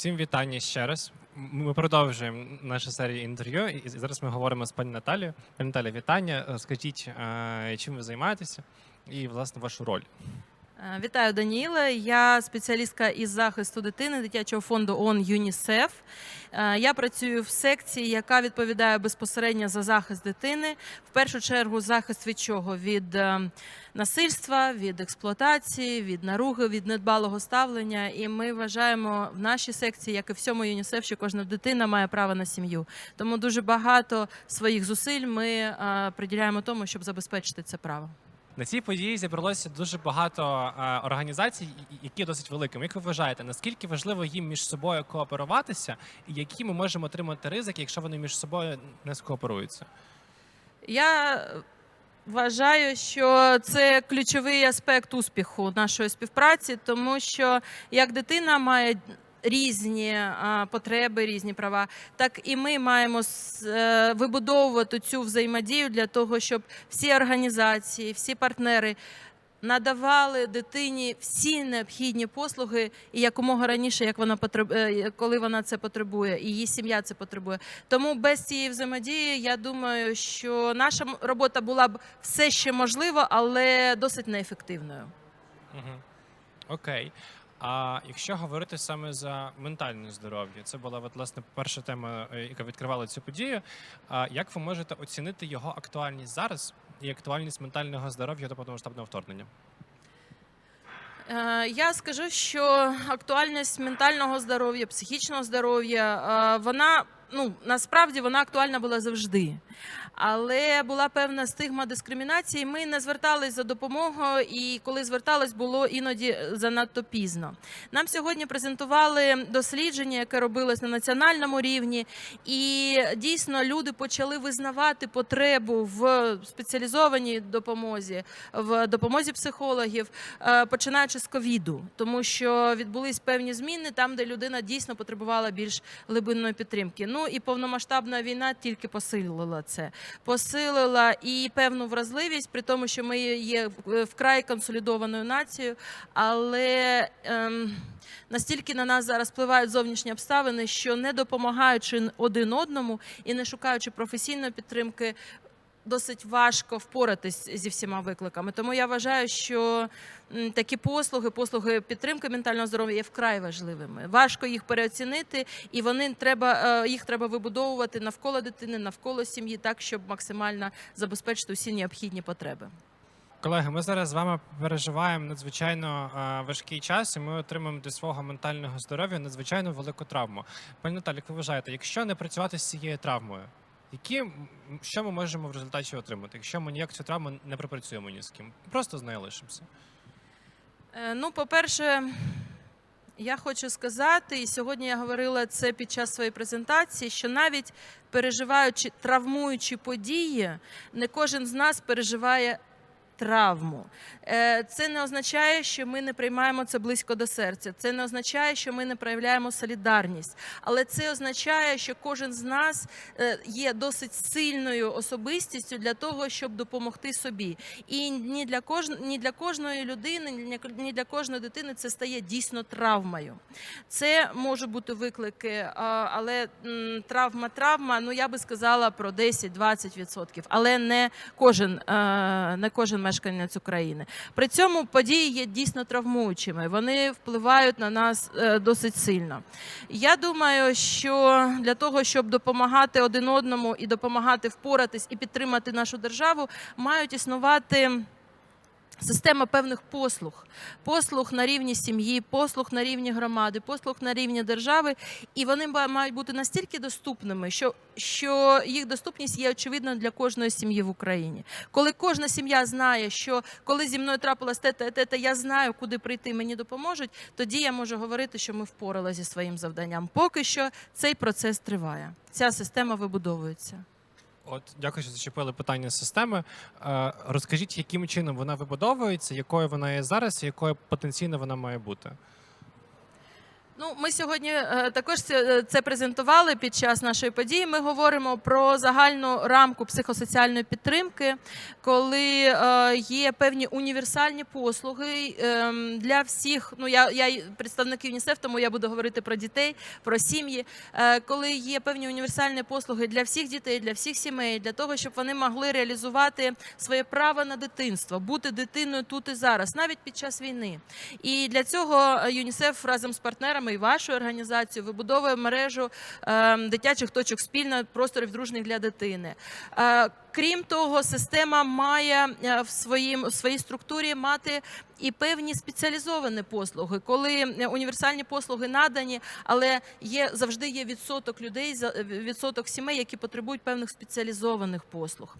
Всім вітання ще раз. Ми продовжуємо нашу серію інтерв'ю. І зараз ми говоримо з пані Наталією. Пані Наталі, вітання. Е, Скажіть, е, чим ви займаєтеся і власне вашу роль? Е, Вітаю, Даніла. Я спеціалістка із захисту дитини дитячого фонду ООН ЮНІСЕФ. Е, Я працюю в секції, яка відповідає безпосередньо за захист дитини. В першу чергу, захист від чого? Від е, насильства, від експлуатації, від наруги, від недбалого ставлення. І ми вважаємо в нашій секції, як і всьому ЮНІСЕФ, що кожна дитина має право на сім'ю. Тому дуже багато своїх зусиль ми приділяємо тому, щоб забезпечити це право. На цій події зібралося дуже багато е, організацій, які досить великими. Як ви вважаєте, наскільки важливо їм між собою кооперуватися, і які ми можемо отримати ризики, якщо вони між собою не скооперуються? Я вважаю, що це ключовий аспект успіху нашої співпраці, тому що як дитина має різні потреби, різні права, так і ми маємо е, вибудовувати цю взаємодію для того, щоб всі організації, всі партнери. Надавали дитині всі необхідні послуги і якомога раніше, як вона потреб... е, коли вона це потребує, і її сім'я це потребує. Тому без цієї взаємодії я думаю, що наша робота була б все ще можлива, але досить неефективною. Угу. Окей. А якщо говорити саме за ментальне здоров'я, це була от, власне перша тема, е, яка відкривала цю подію. А як ви можете оцінити його актуальність зараз і актуальність ментального здоров'я до повномасштабного вторгнення? Е, Я скажу, що актуальність ментального здоров'я, психічного здоров'я, е, вона ну насправді вона актуальна була завжди. Але була певна стигма дискримінації. Ми не звертались за допомогою, і коли звертались, було іноді занадто пізно. Нам сьогодні презентували дослідження, яке робилось на національному рівні, і дійсно люди почали визнавати потребу в спеціалізованій допомозі, в допомозі психологів, е, починаючи з ковіду, тому що відбулись певні зміни там, де людина дійсно потребувала більш глибинної підтримки. Ну і повномасштабна війна тільки посилила це, посилила і певну вразливість, при тому, що ми є вкрай консолідованою нацією, але. Ем, Настільки на нас зараз впливають зовнішні обставини, що не допомагаючи один одному і не шукаючи професійної підтримки, досить важко впоратись зі всіма викликами. Тому я вважаю, що такі послуги, послуги підтримки ментального здоров'я є вкрай важливими. Важко їх переоцінити, і вони треба е, їх треба вибудовувати навколо дитини, навколо сім'ї, так щоб максимально забезпечити усі необхідні потреби. Колеги, ми зараз з вами переживаємо надзвичайно е, важкий час, і ми отримаємо для свого ментального здоров'я надзвичайно велику травму. Пані Наталі, як ви вважаєте, якщо не працювати з цією травмою, які що ми можемо в результаті отримати, якщо ми ніяк цю травму не пропрацюємо ні з ким? Просто з нею лишимося. Е, Ну, по-перше, я хочу сказати, і сьогодні я говорила це під час своєї презентації, що навіть переживаючи травмуючі події, не кожен з нас переживає травму. Е, Це не означає, що ми не приймаємо це близько до серця. Це не означає, що ми не проявляємо солідарність. Але це означає, що кожен з нас е, є досить сильною особистістю для того, щоб допомогти собі. І ні для кож... ні для кожної людини, ні для кожної дитини це стає дійсно травмою. Це можуть бути виклики, але травма, травма, ну я би сказала про 10-20%, але не кожен, е, не кожен мешканець України. При цьому події є дійсно травмуючими. Вони впливають на нас е, досить сильно. Я думаю, що для того, щоб допомагати один одному і допомагати впоратись і підтримати нашу державу, мають існувати. Система певних послуг, послуг на рівні сім'ї, послуг на рівні громади, послуг на рівні держави, і вони мають бути настільки доступними, що, що їх доступність є очевидною для кожної сім'ї в Україні. Коли кожна сім'я знає, що коли зі мною трапилось те, те, те, те, я знаю, куди прийти, мені допоможуть, тоді я можу говорити, що ми впоралися зі своїм завданням. Поки що цей процес триває. Ця система вибудовується. От дякую, що зачепили питання системи. Е, розкажіть, яким чином вона вибудовується, якою вона є зараз, і якою потенційно вона має бути. Ну, ми сьогодні е, також це, це презентували під час нашої події. Ми говоримо про загальну рамку психосоціальної підтримки, коли е, є певні універсальні послуги ем, для всіх. Ну я, я представник ЮНІСЕФ, тому я буду говорити про дітей, про сім'ї. Е, коли є певні універсальні послуги для всіх дітей, для всіх сімей, для того, щоб вони могли реалізувати своє право на дитинство, бути дитиною тут і зараз, навіть під час війни. І для цього е, ЮНІСЕФ разом з партнерами і вашою організацією вибудовує мережу е, дитячих точок спільно просторів дружних для дитини. Е, Крім того, система має е, в своїй структурі мати і певні спеціалізовані послуги, коли е, універсальні послуги надані, але завжди є відсоток людей, відсоток сімей, які потребують певних спеціалізованих послуг.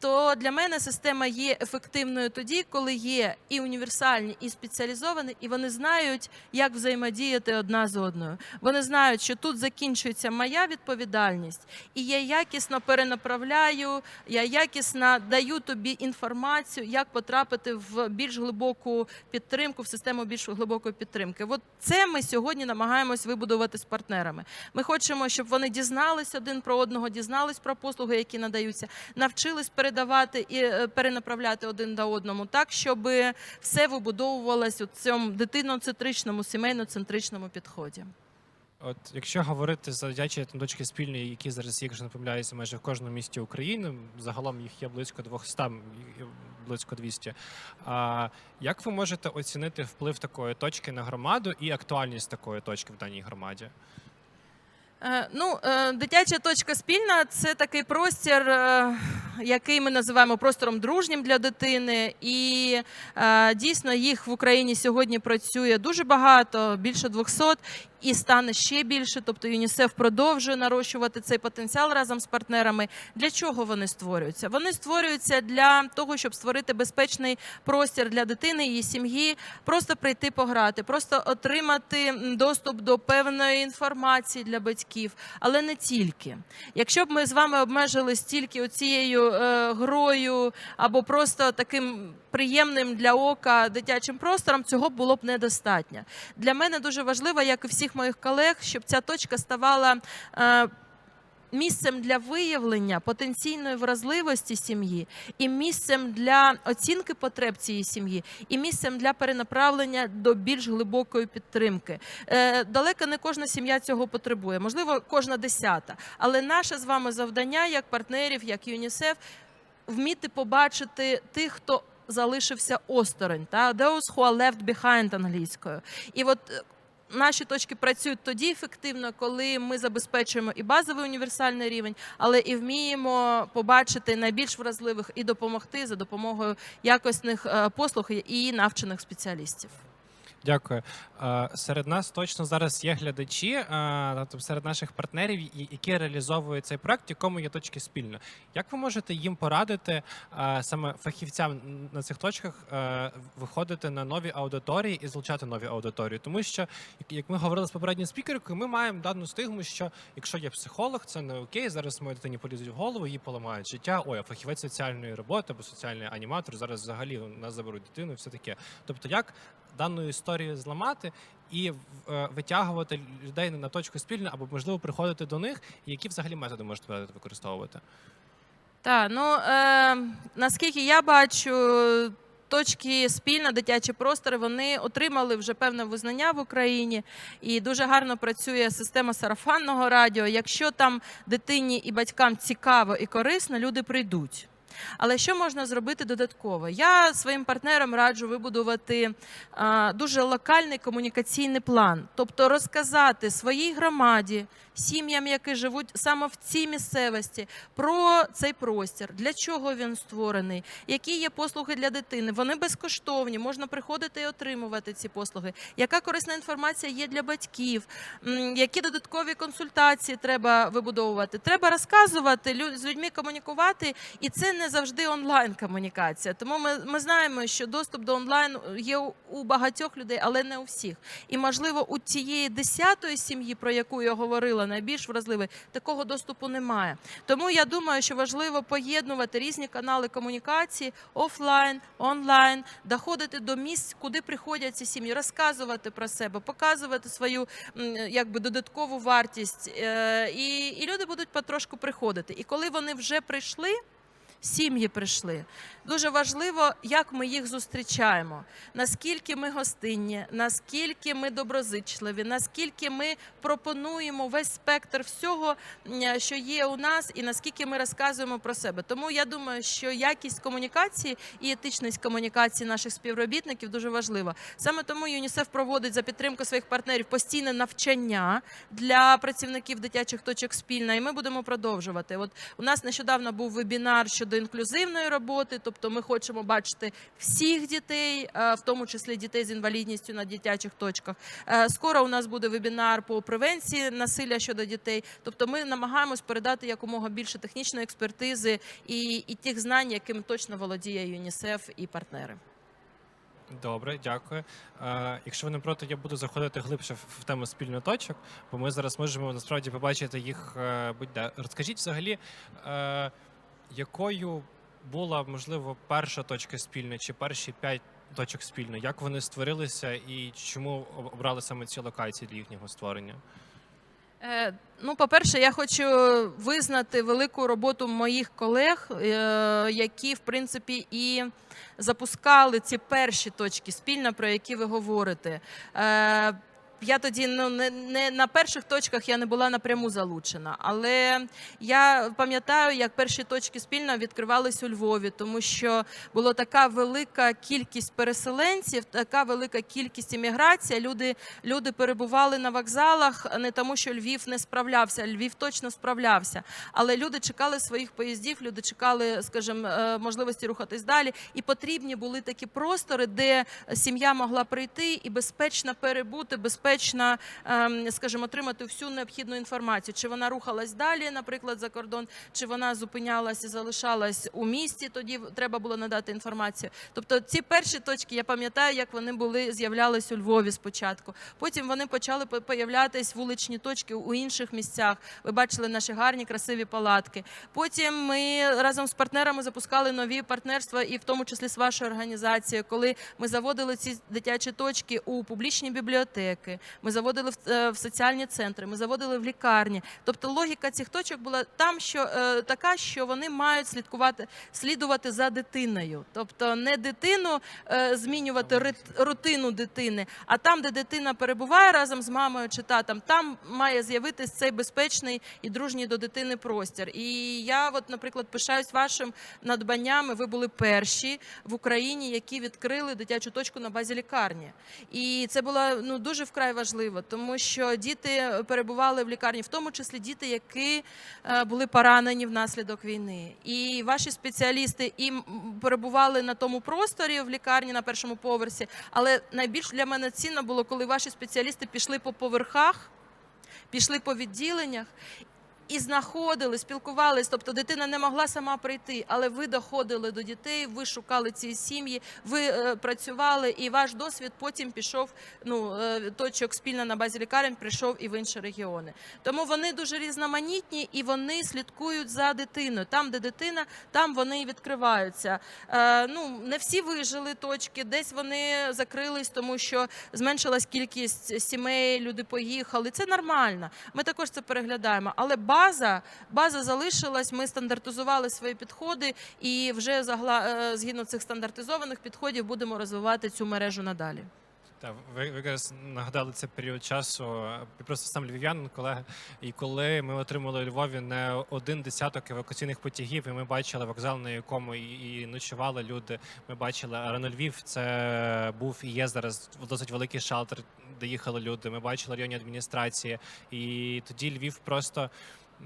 То для мене система є ефективною тоді, коли є і універсальні, і спеціалізовані, і вони знають, як взаємодіяти одна з одною. Вони знають, що тут закінчується моя відповідальність, і я якісно перенаправляю, я якісно даю тобі інформацію, як потрапити в більш глибоку підтримку, в систему більш глибокої підтримки. От це ми сьогодні намагаємось вибудувати з партнерами. Ми хочемо, щоб вони дізнались один про одного, дізнались про послуги, які надаються, навчились передавати і е, перенаправляти один до одному, так щоб все вибудовувалось у цьому дитиноцентричному, сімейноцентричному підході. От якщо говорити за дитячі точки спільні, які зараз якщо не помиляюся, майже в кожному місті України, загалом їх є близько 200, близько 200. А як ви можете оцінити вплив такої точки на громаду і актуальність такої точки в даній громаді? Е, Ну, е, дитяча точка спільна це такий простір, е, який ми називаємо простором дружнім для дитини. І дійсно їх в Україні сьогодні працює дуже багато, більше 200, і стане ще більше. Тобто ЮНІСЕФ продовжує нарощувати цей потенціал разом з партнерами. Для чого вони створюються? Вони створюються для того, щоб створити безпечний простір для дитини її сім'ї, просто прийти пограти, просто отримати доступ до певної інформації для батьків, але не тільки. Якщо б ми з вами обмежились тільки оцією е, грою або просто таким приємним для ока дитячим простором, цього було б недостатньо. Для мене дуже важливо, як і всіх моїх колег, щоб ця точка ставала. Е, Місцем для виявлення потенційної вразливості сім'ї, і місцем для оцінки потреб цієї сім'ї, і місцем для перенаправлення до більш глибокої підтримки. Е, далеко не кожна сім'я цього потребує, можливо, кожна десята. Але наше з вами завдання, як партнерів, як ЮНІСЕФ, вміти побачити тих, хто залишився осторонь, та those who are left behind англійською. І от наші точки працюють тоді ефективно, коли ми забезпечуємо і базовий універсальний рівень, але і вміємо побачити найбільш вразливих і допомогти за допомогою якісних е, послуг і навчених спеціалістів. Дякую. Е, Серед нас точно зараз є глядачі, е, тобто серед наших партнерів, які реалізовують цей проект, якому є точки спільно. Як ви можете їм порадити е, саме фахівцям на цих точках виходити на нові аудиторії і залучати нові аудиторії? Тому що, як- ми говорили з попередньою спікеркою, ми маємо дану стигму, що якщо є психолог, це не окей. Зараз моїй дитині полізуть в голову, їй поламають життя. Ой, а фахівець соціальної роботи або соціальний аніматор зараз взагалі нас заберуть дитину, і все таке. Тобто, як дану історію зламати і е, витягувати людей на точку спільну, або можливо приходити до них, які взагалі методи порадити використовувати? Так, ну е, наскільки я бачу, точки спільно, дитячі простори, вони отримали вже певне визнання в Україні, і дуже гарно працює система сарафанного радіо. Якщо там дитині і батькам цікаво і корисно, люди прийдуть. Але що можна зробити додатково? Я своїм партнерам раджу вибудувати дуже локальний комунікаційний план, тобто розказати своїй громаді, сім'ям, які живуть саме в цій місцевості, про цей простір, для чого він створений, які є послуги для дитини. Вони безкоштовні, можна приходити і отримувати ці послуги. Яка корисна інформація є для батьків? Які додаткові консультації треба вибудовувати? Треба розказувати з людьми комунікувати, і це не завжди онлайн комунікація. Тому ми, ми знаємо, що доступ до онлайн є у багатьох людей, але не у всіх. І можливо, у тієї десятої сім'ї, про яку я говорила, найбільш вразливий, такого доступу немає. Тому я думаю, що важливо поєднувати різні канали комунікації офлайн, онлайн, доходити до місць, куди приходять ці сім'ї, розказувати про себе, показувати свою якби додаткову вартість. Е, І, і люди будуть потрошку приходити. І коли вони вже прийшли. Сім'ї прийшли. Дуже важливо, як ми їх зустрічаємо, наскільки ми гостинні, наскільки ми доброзичливі, наскільки ми пропонуємо весь спектр всього, що є у нас, і наскільки ми розказуємо про себе. Тому я думаю, що якість комунікації і етичність комунікації наших співробітників дуже важлива. Саме тому ЮНІСЕФ проводить за підтримку своїх партнерів постійне навчання для працівників дитячих точок спільно, і ми будемо продовжувати. От у нас нещодавно був вебінар щодо інклюзивної роботи, тобто ми хочемо бачити всіх дітей, е, в тому числі дітей з інвалідністю на дитячих точках. Е, Скоро у нас буде вебінар по превенції насилля щодо дітей. Тобто, ми намагаємось передати якомога більше технічної експертизи і, і тих знань, яким точно володіє ЮНІСЕФ і партнери. Добре, дякую. Е, якщо ви не проти, я буду заходити глибше в, в тему спільних точок, бо ми зараз можемо насправді побачити їх е, будь-де. Розкажіть взагалі, е, якою була можливо перша точка спільна чи перші п'ять точок спільно? Як вони створилися і чому обрали саме ці локації для їхнього створення? Е, Ну, по-перше, я хочу визнати велику роботу моїх колег, е, які, в принципі, і запускали ці перші точки спільно, про які ви говорите. Е, Я тоді ну не, не на перших точках я не була напряму залучена, але я пам'ятаю, як перші точки спільно відкривались у Львові, тому що була така велика кількість переселенців, така велика кількість імміграції. Люди люди перебували на вокзалах не тому, що Львів не справлявся. Львів точно справлявся, але люди чекали своїх поїздів, люди чекали, скажімо, е, можливості рухатись далі. І потрібні були такі простори, де сім'я могла прийти і безпечно перебути, безпечно, ем, скажімо, отримати всю необхідну інформацію. Чи вона рухалась далі, наприклад, за кордон, чи вона зупинялась і залишалась у місті. Тоді треба було надати інформацію. Тобто, ці перші точки я пам'ятаю, як вони були з'являлись у Львові спочатку. Потім вони почали по- появлятись вуличні точки у інших місцях. Ви бачили наші гарні, красиві палатки. Потім ми разом з партнерами запускали нові партнерства, і в тому числі з вашою організацією, коли ми заводили ці дитячі точки у публічні бібліотеки, ми заводили в, е, в соціальні центри, ми заводили в лікарні. Тобто логіка цих точок була там, що е, така, що вони мають слідкувати, слідувати за дитиною. Тобто не дитину е, змінювати рутину дитини, а там, де дитина перебуває разом з мамою чи татом, там має з'явитись цей безпечний і дружній до дитини простір. І я, от, наприклад, пишаюсь вашим надбаннями. Ви були перші в Україні, які відкрили дитячу точку на базі лікарні. І це було ну дуже вкрай важливо, тому що діти перебували в лікарні, в тому числі діти, які е, були поранені внаслідок війни. І ваші спеціалісти і перебували на тому просторі в лікарні на першому поверсі. Але найбільш для мене цінно було, коли ваші спеціалісти пішли по поверхах, пішли по відділеннях. І знаходили, спілкувались, тобто дитина не могла сама прийти, але ви доходили до дітей, ви шукали ці сім'ї, ви е, працювали, і ваш досвід потім пішов. Ну е, точок спільно на базі лікарень прийшов і в інші регіони. Тому вони дуже різноманітні і вони слідкують за дитиною. Там, де дитина, там вони і відкриваються. Е, ну не всі вижили точки, десь вони закрились, тому що зменшилась кількість сімей, люди поїхали. Це нормально. Ми також це переглядаємо. Але база, база залишилась. Ми стандартизували свої підходи, і вже загла, е, згідно цих стандартизованих підходів будемо розвивати цю мережу надалі. Так, ви, ви якраз нагадали цей період часу. Просто сам львів'янин, колега. І коли ми отримали у Львові не один десяток евакуаційних потягів, і ми бачили вокзал, на якому і, і ночували люди. Ми бачили Арена Львів. Це був і є зараз досить великий шалтер, де їхали люди. Ми бачили районні адміністрації. І тоді Львів просто.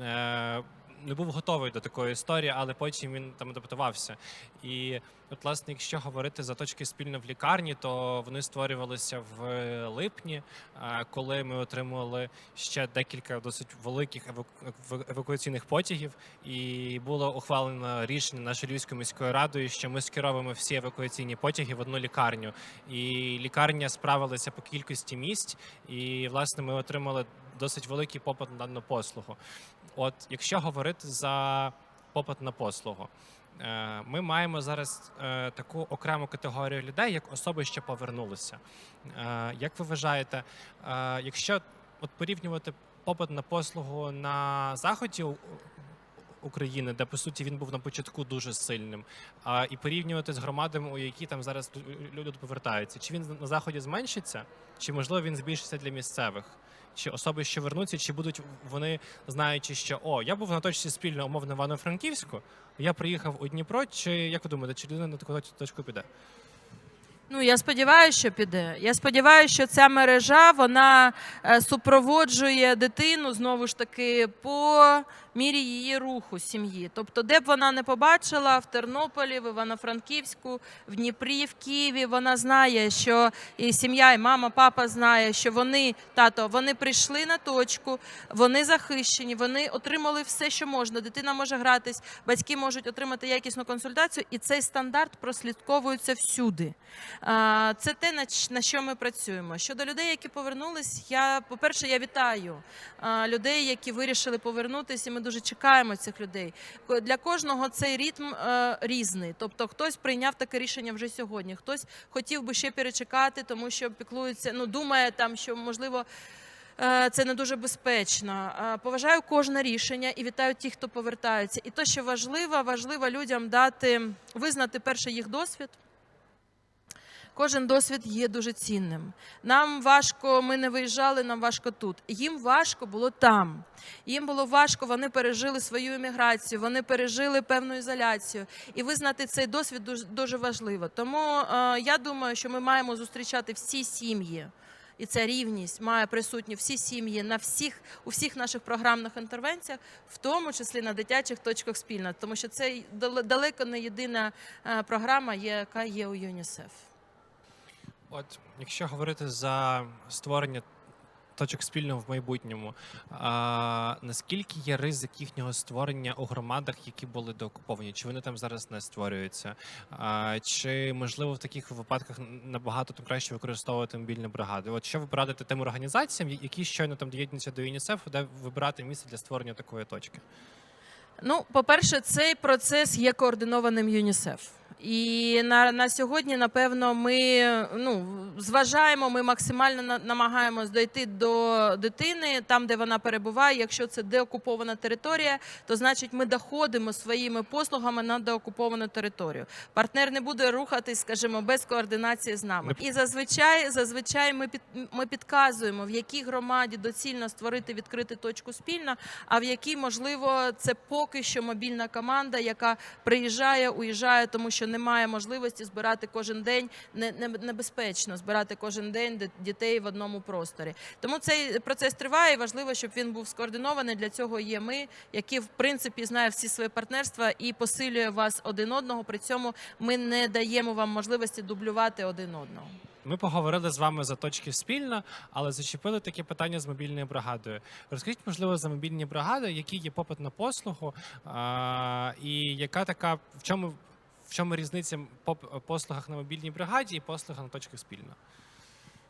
Е, не був готовий до такої історії, але потім він там адаптувався. І от, власне, якщо говорити за точки спільно в лікарні, то вони створювалися в липні, е, коли ми отримали ще декілька досить великих еваку- еваку- евакуаційних потягів, і було ухвалено рішення нашою Львівською міською радою, що ми скеровуємо всі евакуаційні потяги в одну лікарню. І лікарня справилася по кількості місць, і власне ми отримали досить великий попит на дану послугу. От якщо говорити за попит на послугу. е, Ми маємо зараз е, таку окрему категорію людей, як особи, що повернулися. Е, Як ви вважаєте, якщо от порівнювати попит на послугу на заході України, де по суті він був на початку дуже сильним, а і порівнювати з громадами, у які там зараз люди повертаються, чи він на заході зменшиться, чи можливо він збільшиться для місцевих? Чи особи, що вернуться, чи будуть вони знаючи, що о, я був на точці спільно умовно івано франківську я приїхав у Дніпро, чи як ви думаєте, чи людина на таку точку піде? Ну, я сподіваюся, що піде. Я сподіваюся, що ця мережа вона е, супроводжує дитину знову ж таки по мірі її руху сім'ї. Тобто, де б вона не побачила в Тернополі, в Івано-Франківську, в Дніпрі, в Києві, вона знає, що і сім'я, і мама, папа знає, що вони, тато, вони прийшли на точку, вони захищені, вони отримали все, що можна. Дитина може гратись, батьки можуть отримати якісну консультацію, і цей стандарт прослідковується всюди. Це те, на що ми працюємо. Щодо людей, які повернулись, я, по-перше, я вітаю людей, які вирішили повернутися, і ми дуже чекаємо цих людей. Для кожного цей ритм е, різний. Тобто, хтось прийняв таке рішення вже сьогодні, хтось хотів би ще перечекати, тому що піклується, ну думає там, що можливо. е, Це не дуже безпечно. Поважаю кожне рішення і вітаю тих, хто повертаються. І то, що важливо, важливо людям дати визнати перший їх досвід. Кожен досвід є дуже цінним. Нам важко, ми не виїжджали, нам важко тут. Їм важко було там. Їм було важко, вони пережили свою еміграцію, вони пережили певну ізоляцію. І визнати цей досвід дуже, дуже важливо. Тому е, я думаю, що ми маємо зустрічати всі сім'ї. І ця рівність має присутні всі сім'ї на всіх у всіх наших програмних інтервенціях, в тому числі на дитячих точках спільно, тому що це далеко не єдина е, програма, яка є у ЮНІСЕФ. От якщо говорити за створення точок спільного в майбутньому, а, наскільки є ризик їхнього створення у громадах, які були деокуповані? Чи вони там зараз не створюються? А, чи можливо в таких випадках набагато там краще використовувати мобільні бригади? От що ви порадите тим організаціям, які щойно там доєднуються до ЮНІСЕФ, де вибирати місце для створення такої точки? Ну, по-перше, цей процес є координованим ЮНІСЕФ. І на, на сьогодні, напевно, ми ну, зважаємо, ми максимально на, намагаємось дойти до дитини там, де вона перебуває. Якщо це деокупована територія, то значить ми доходимо своїми послугами на деокуповану територію. Партнер не буде рухатись, скажімо, без координації з нами. І зазвичай, зазвичай ми під ми підказуємо, в якій громаді доцільно створити відкрити точку спільно, а в якій можливо це поки що мобільна команда, яка приїжджає, уїжджає, тому що немає можливості збирати кожен день. Не, не- небезпечно збирати кожен день дітей в одному просторі. Тому цей процес триває. і Важливо, щоб він був скоординований. Для цього є ми, які в принципі знають всі свої партнерства і посилює вас один одного. При цьому ми не даємо вам можливості дублювати один одного. Ми поговорили з вами за точки спільно, але зачепили таке питання з мобільною бригадою. Розкажіть, можливо, за мобільні бригади, який є попит на послугу, а, і яка така в чому в чому різниця по послугах на мобільній бригаді і послугах на точках спільно?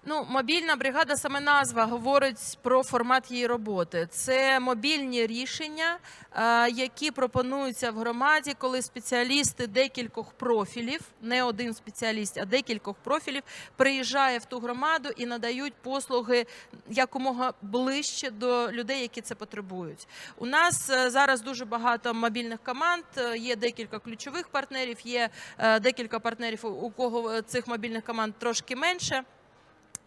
Ну, мобільна бригада, саме назва говорить про формат її роботи. Це мобільні рішення, е, які пропонуються в громаді, коли спеціалісти декількох профілів, не один спеціаліст, а декількох профілів, приїжджає в ту громаду і надають послуги якомога ближче до людей, які це потребують. У нас е, зараз дуже багато мобільних команд. е, Є декілька ключових партнерів, є декілька партнерів, у- кого цих мобільних команд трошки менше.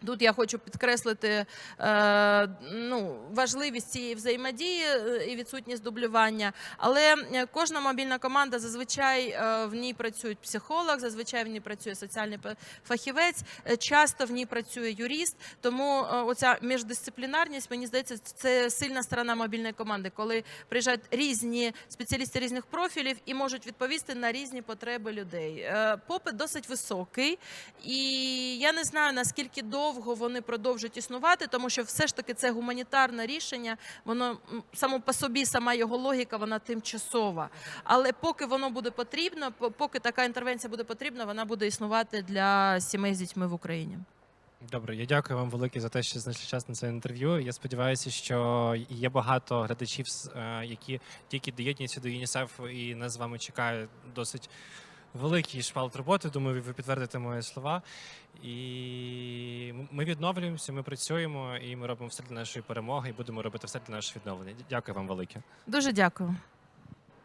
Тут я хочу підкреслити е, ну, важливість цієї взаємодії е, і відсутність дублювання. Але е, кожна мобільна команда зазвичай в ній працює психолог, зазвичай в ній працює соціальний фахівець, часто в ній працює юрист. Тому оця міждисциплінарність, мені здається, це сильна сторона мобільної команди, коли приїжджають різні спеціалісти різних профілів і можуть відповісти на різні потреби людей. Попит досить високий, і я не знаю наскільки довго вони продовжать існувати, тому що все ж таки це гуманітарне рішення. Воно само по собі, сама його логіка, вона тимчасова. Але поки воно буде потрібно, поки така інтервенція буде потрібна, вона буде існувати для сімей з дітьми в Україні. Добре, я дякую вам велике за те, що знайшли час на це інтерв'ю. Я сподіваюся, що є багато глядачів, е, які тільки доєднуються до ЮНІСЕФ, і нас з вами чекає досить великий шпалт роботи. Думаю, ви підтвердите мої слова. І ми відновлюємося, ми працюємо, і ми робимо все для нашої перемоги, і будемо робити все для нашого відновлення. Дякую вам велике. Дуже дякую.